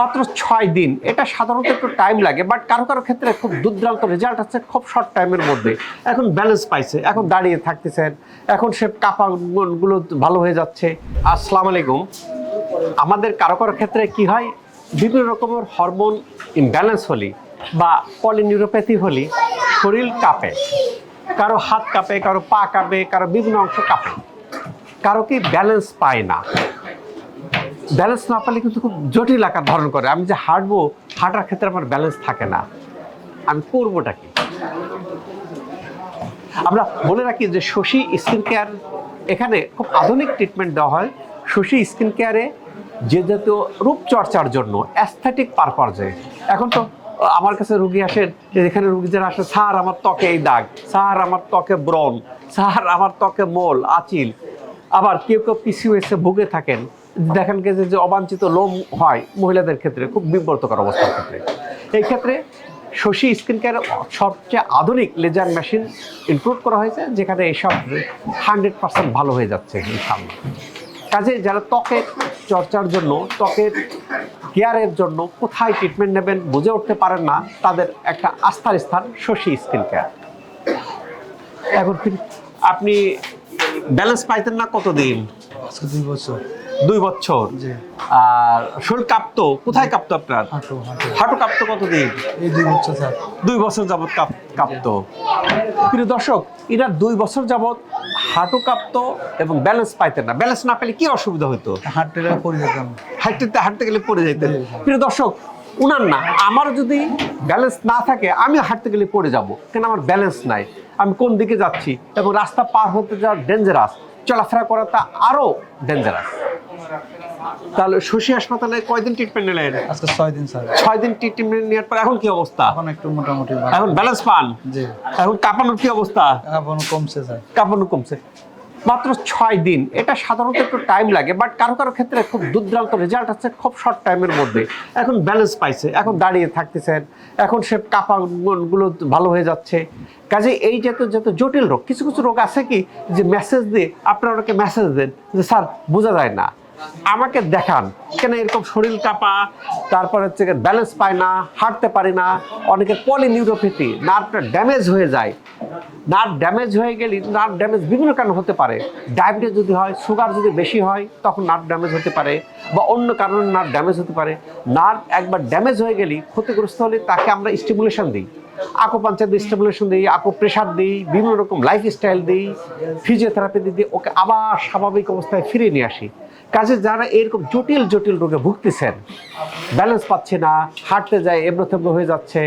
মাত্র ছয় দিন। এটা সাধারণত একটু টাইম লাগে বাট কারও কারও ক্ষেত্রে খুব দুর্দান্ত রেজাল্ট আছে খুব শর্ট টাইমের মধ্যে। এখন ব্যালেন্স পাইছে, এখন দাঁড়িয়ে থাকতেছেন, এখন সে কাপাগুলো ভালো হয়ে যাচ্ছে। আসসালামু আলাইকুম। আমাদের কারও কারও ক্ষেত্রে কি হয়, বিভিন্ন রকমের হরমোন ইমব্যালেন্স হলে বা পলিনিউরোপ্যাথি হলে, শরীর কাঁপে, কারও হাত কাঁপে, কারও পা কাঁপে, কারও বিভিন্ন অংশ কাঁপে। কারও কি ব্যালেন্স পায় না। ব্যালেন্স না পেলে কিন্তু খুব জটিল আকার ধারণ করে। আমি যে হাঁটবো, হাঁটার ক্ষেত্রে আমার ব্যালেন্স থাকে না। আমি করবোটা কি? আমরা বলে রাখি যে শশী স্কিন কেয়ার এখানে খুব আধুনিক ট্রিটমেন্ট দেওয়া হয়। শশী স্কিন কেয়ারে যে জাতীয় রূপচর্চার জন্য অ্যাস্থেটিক পারপাজে এখন তো আমার কাছে রুগী আসেন যে এখানে রুগী যারা আসে, স্যার, আমার ত্বকে এই দাগ, স্যার, আমার ত্বকে ব্রণ, স্যার, আমার ত্বকে মোল, আচিল। আবার কেউ কেউ পিসিওএসে ভুগে থাকেন। দেখেন গেছে যে অবাঞ্ছিত লোম হয় মহিলাদের ক্ষেত্রে, খুব বিব্রতকর অবস্থার ক্ষেত্রে। এই ক্ষেত্রে শশী স্কিন কেয়ার সবচেয়ে আধুনিক লেজার মেশিন ইনক্লুড করা হয়েছে, যেখানে এইসব হান্ড্রেড পার্সেন্ট ভালো হয়ে যাচ্ছে সামনে কাজে যারা ত্বকের চর্চার জন্য, ত্বকের কেয়ারের জন্য কোথায় ট্রিটমেন্ট নেবেন বুঝে উঠতে পারেন না, তাদের একটা আস্থার স্থান শশী স্কিন কেয়ার এখন আপনি ব্যালেন্স পাইতেন না কতদিন? দুই বছর। দুই বছর। আর শরীর কাঁপতো কোথায় কাঁপতো আপনার? হাঁটু কাঁপতো কতদিন? দুই বছর স্যার। দুই বছর যাবৎ কাঁপতো প্রিয় দর্শক এনার দুই বছর যাবৎ হাঁটু কাঁপতো এবং ব্যালেন্স পাইতেন না। ব্যালেন্স না পেলে কি অসুবিধা হতো হাঁটতে পড়ে যেতাম। হাঁটতে হাঁটতে গেলে পড়ে যেতেন জি। প্রিয় দর্শক উনার না। আমার যদি ব্যালেন্স না থাকে আমি হাঁটতে গেলে পড়ে যাব। কেন আমার ব্যালেন্স নাই? আমি কোন দিকে যাচ্ছি? এবং রাস্তা পার হতে যাওয়া ডেঞ্জারাস চলাফেরা করাটা আরও ডেঞ্জারাস তাহলে শশী হাসপাতালে কয়দিন ট্রিটমেন্ট নিলেন? আজকে ছয় দিন স্যার। ছয় দিন ট্রিটমেন্ট নেওয়ার পর এখন কি অবস্থা? এখন একটু মোটামুটি এখন ব্যালেন্স পান? জি। এখন কাঁপানোর কি অবস্থা? এখন কমছে স্যার। কাঁপানো কমছে। মাত্র ছয় দিন। এটা সাধারণত একটু টাইম লাগে বাট কারও কারও ক্ষেত্রে খুব দুর্দান্ত রেজাল্ট আছে খুব শর্ট টাইমের মধ্যে। এখন ব্যালেন্স পাইছে, এখন দাঁড়িয়ে থাকতেছেন, এখন সে কাপাগুলো ভালো হয়ে যাচ্ছে। কাজে এই যত যত জটিল রোগ, কিছু কিছু রোগ আছে কি যে মেসেজ দিয়ে, আপনারা ওনাকে মেসেজ দেন যে, স্যার, বোঝা যায় না। আমাকে দেখান। কেন এরকম শরীর কাঁপা, তারপর হচ্ছে ব্যালেন্স পায় না, হাঁটতে পারি না অনেকের পলিনিউরোপ্যাথি নার্ভটা ড্যামেজ হয়ে যায়। নার্ভ ড্যামেজ হয়ে গেলে নার্ভ ড্যামেজ বিভিন্ন কারণে হতে পারে। ডায়াবেটিস যদি হয় সুগার যদি বেশি হয়, তখন নার্ভ ড্যামেজ হতে পারে বা অন্য কারণে নার্ভ ড্যামেজ হতে পারে। নার্ভ একবার ড্যামেজ হয়ে গেলে ক্ষতিগ্রস্ত হলে তাকে আমরা স্টিমুলেশন দিই। আকো পাঞ্চার দিই স্টিমুলেশন দিই আকো প্রেশার দিই বিভিন্ন রকম লাইফস্টাইল দিই ফিজিওথেরাপি দিই ওকে আবার স্বাভাবিক অবস্থায় ফিরিয়ে নিয়ে আসি। কাজে যারা এরকম জটিল জটিল রোগে ভুগতেছেন ব্যালেন্স পাচ্ছে না, হাঁটতে যায় এবড়ো থেবড়ো হয়ে যাচ্ছে,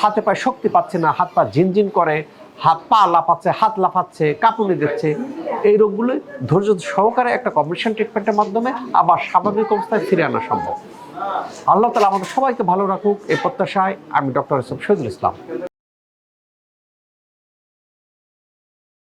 হাতে পায়ে শক্তি পাচ্ছে না, হাত পা ঝিনঝিন করে, হাত পা লাফাচ্ছে, হাত লাফাচ্ছে, কাঁপুনি দিচ্ছে, এই রোগগুলো ধৈর্য সহকারে একটা কম্বিনেশন ট্রিটমেন্টের মাধ্যমে আবার স্বাভাবিক অবস্থায় ফিরে আনা সম্ভব। আল্লাহ তালা আমাদের সবাইকে ভালো রাখুক এই প্রত্যাশায় আমি ডক্টর এসব শহীদুল ইসলাম।